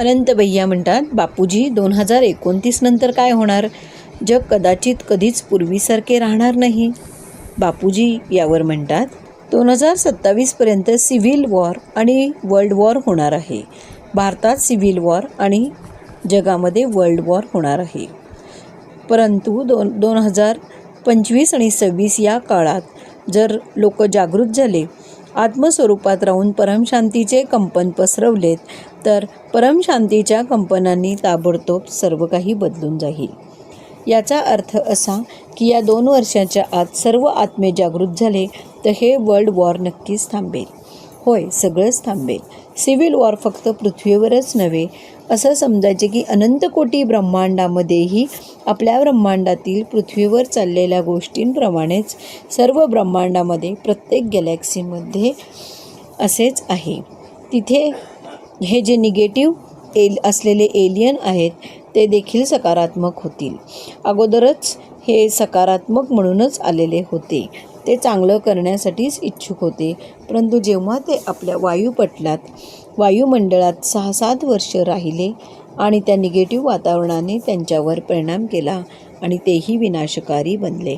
अनंत भैया म्हणतात बापूजी दोन हजार एकोणतीस नंतर काय होणार? जग कदाचित कधीच पूर्वीसारखे राहणार नाही. बापूजी यावर म्हणतात दोन हजार सत्तावीसपर्यंत सिव्हिल वॉर आणि वर्ल्ड वॉर होणार आहे. भारतात सिव्हिल वॉर आणि जगामध्ये वर्ल्ड वॉर होणार आहे. परंतु दोन दोन हजार पंचवीस आणि सव्वीस या काळात जर लोक जागृत झाले आत्मस्वरूपात राहून परमशांतीचे कंपन पसरवलेत तर परमशांतीच्या कंपनांनी ताबडतोब सर्व काही बदलून जाईल. याचा अर्थ असा की या दोन वर्षाच्या आत सर्व आत्मे जागृत झाले तर हे वर्ल्ड वॉर नक्कीच थांबेल. होय सगळंच थांबेल. सिव्हिल वॉर फक्त पृथ्वीवरच नव्हे असं समजायचे की अनंत कोटी ब्रह्मांडामध्येही आपल्या ब्रह्मांडातील पृथ्वीवर चाललेल्या गोष्टींप्रमाणेच सर्व ब्रह्मांडामध्ये प्रत्येक गॅलेक्सीमध्ये असेच आहे. तिथे हे जे निगेटिव्ह एल असलेले एलियन आहेत ते देखील सकारात्मक होतील. अगोदरच हे सकारात्मक म्हणूनच आलेले होते. ते चांगलं करण्यासाठीच इच्छुक होते. परंतु जेव्हा ते आपल्या वायुपटलात वायुमंडळात सहा सात वर्ष राहिले आणि त्या निगेटिव्ह वातावरणाने त्यांच्यावर परिणाम केला आणि तेही विनाशकारी बनले.